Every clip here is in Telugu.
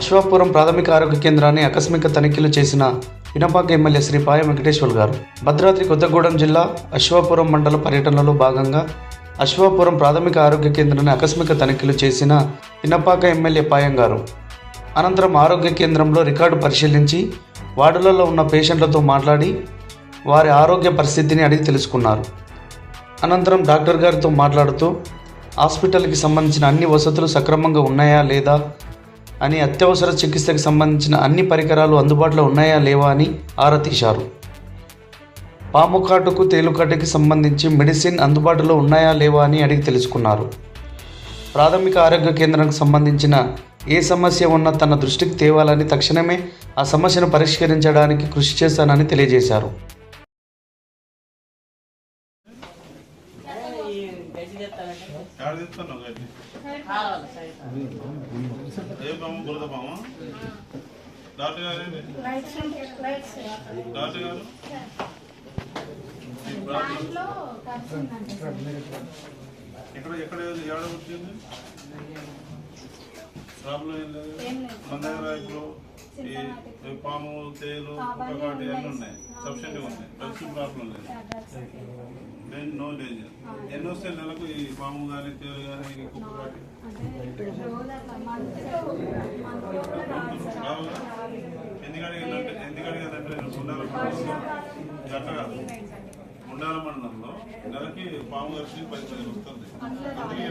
అశ్వాపురం ప్రాథమిక ఆరోగ్య కేంద్రాన్ని ఆకస్మిక తనిఖీలు చేసిన ఇనపాక ఎమ్మెల్యే శ్రీ పాయ వెంకటేశ్వర్ గారు. భద్రాద్రి కొత్తగూడెం జిల్లా అశ్వాపురం మండల పర్యటనలో భాగంగా అశ్వాపురం ప్రాథమిక ఆరోగ్య కేంద్రాన్ని ఆకస్మిక తనిఖీలు చేసిన ఇనపాక ఎమ్మెల్యే పాయం గారు. అనంతరం ఆరోగ్య కేంద్రంలో రికార్డు పరిశీలించి వార్డులలో ఉన్న పేషెంట్లతో మాట్లాడి వారి ఆరోగ్య పరిస్థితిని అడిగి తెలుసుకున్నారు. అనంతరం డాక్టర్ గారితో మాట్లాడుతూ హాస్పిటల్కి సంబంధించిన అన్ని వసతులు సక్రమంగా ఉన్నాయా లేదా అని అత్యవసర చికిత్సకు సంబంధించిన అన్ని పరికరాలు అందుబాటులో ఉన్నాయా లేవా అని ఆరా తీశారు. పాము కాటుకు తేలుకాటుకి సంబంధించి మెడిసిన్ అందుబాటులో ఉన్నాయా లేవా అని అడిగి తెలుసుకున్నారు. ప్రాథమిక ఆరోగ్య కేంద్రానికి సంబంధించిన ఏ సమస్య ఉన్నా తన దృష్టికి తేవాలని తక్షణమే ఆ సమస్యను పరిష్కరించడానికి కృషి చేస్తానని తెలియజేశారు. ఏ పాము బురద పాము డాక్టర్ గారు డాక్టర్ గారు? ఎక్కడ ఎక్కడ ఏడ వచ్చింది? ప్రాబ్లం ఏం లేదు. మన దగ్గర ఇప్పుడు ఈ పాము తేలు ఒకటి అన్నీ ఉన్నాయి. సఫిషియెంట్గా ఉన్నాయి. కలిసి ప్రాబ్లం లేదు. నేను నో డేంజర్ ఎన్ని వస్తాయి నెలకు ఈ పాము కానీ తేలు కానీ కుక్క కానీ రావుగా ఎందుకు అడిగిందంటే ఎందుకు అడిగిందంటే నేను ఉండాల మండలంలో గట్ట కాదు ఉండాల మండలంలో నెలకి పాము కలిసి పది పది వస్తుంది. అందుకే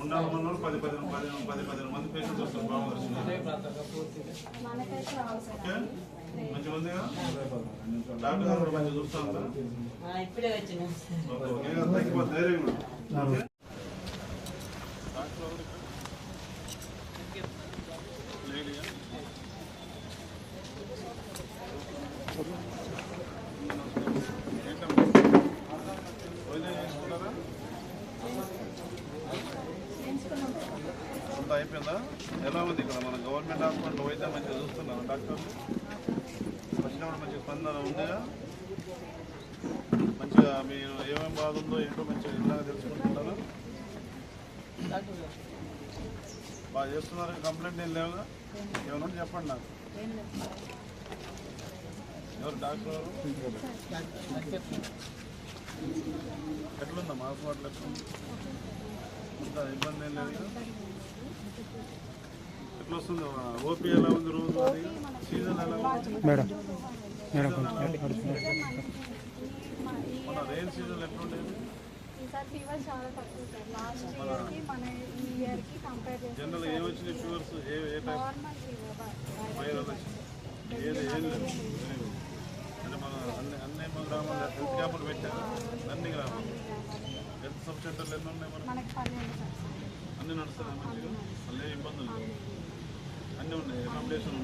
ఉండాల మండలంలో పది పది పది పది పదిహేను మంది పేషెంట్స్ వస్తారు పాము కలిసి ఓకే? మంచిగా ఉంది డాక్టర్ గారు కూడా మంచిగా చూస్తాను తగ్గిపోతుంది వెరీ గుడ్ ఓకే డాక్టర్ అయిపోయిందా ఎలా ఉంది ఇక్కడ మన గవర్నమెంట్ హాస్పిటల్ అయితే మంచిగా చూస్తున్నారు డాక్టర్లు? వచ్చినప్పుడు మంచి స్పందన ఉందిగా? మంచిగా మీరు ఏమేమి బాగుందో ఏంటో మంచిగా ఇలా తెలుసుకుంటున్నారు? బాగా చేస్తున్నారు? కంప్లైంట్ ఏం లేవుగా? ఏమైనా చెప్పండి నాకు. ఎవరు డాక్టర్ ఎట్లుందా ఎట్లుందమ్మా హాస్పిటల్ ఎట్లుంది? ఇబ్బంది ఏం లేదు ఎట్లా వస్తుంది ఓపీ ఎలా ఉంది రోజు అది సీజన్ ఎలా ఉంది? మేడం మేడం మన రెయిన్ సీజన్ ఎట్లుండేది? ఈసారి ఫీవర్ చాలా తక్కువ సార్. లాస్ట్ ఇయర్కి మన ఈ ఇయర్కి కంపేర్ చేస్తే జనరల్ ఏం వచ్చినాయి ఫీవర్స్ ఏ ఏ టైప్? నార్మల్ ఫీవర్ వచ్చింది. ఏది ఏం లేదు. అంటే మన అన్ని అన్ని మన గ్రామాలు హెల్త్ క్యాంపులు పెట్టారు. అన్ని గ్రామాలు. హెల్త్ సబ్ సెంటర్లు ఎన్ని ఉన్నాయి మనకి మనకి పన్నెండు సార్. అన్ని నడుస్తున్నాయి మంచిగా మళ్ళీ ఇబ్బందులు లేవు అన్నీ ఉన్నాయి అకామిడేషన్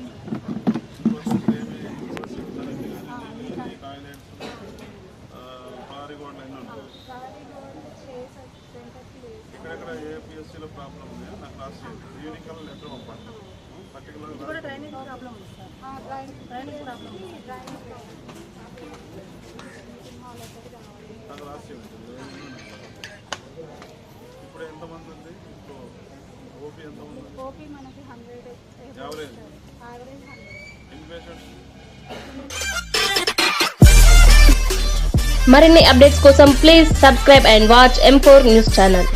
కానీ టాయిలెట్స్ పారిగోడలు అన్నీ ఉంటాయి ఎక్కడెక్కడ ఏ పిఎస్సీలో ప్రాబ్లం ఉన్నాయో నాకు లాస్ట్ యూనికల్ లెటర్ పంపండి పర్టికులర్ డ్రైనేజ్ ప్రాబ్లం ఉంది డ్రైనేజ్ ప్రాబ్లం నాకు లాస్ట్ ఇప్పుడు ఓపీ ఎంతమంది ఉంది ఓపీ మనకి హండ్రెడ్ Average? యావరేజ్ హండ్రెడ్ ఎన్ని పేషెంట్స్ మరిన్ని అప్డేట్స్ కోసం please subscribe and watch M four news channel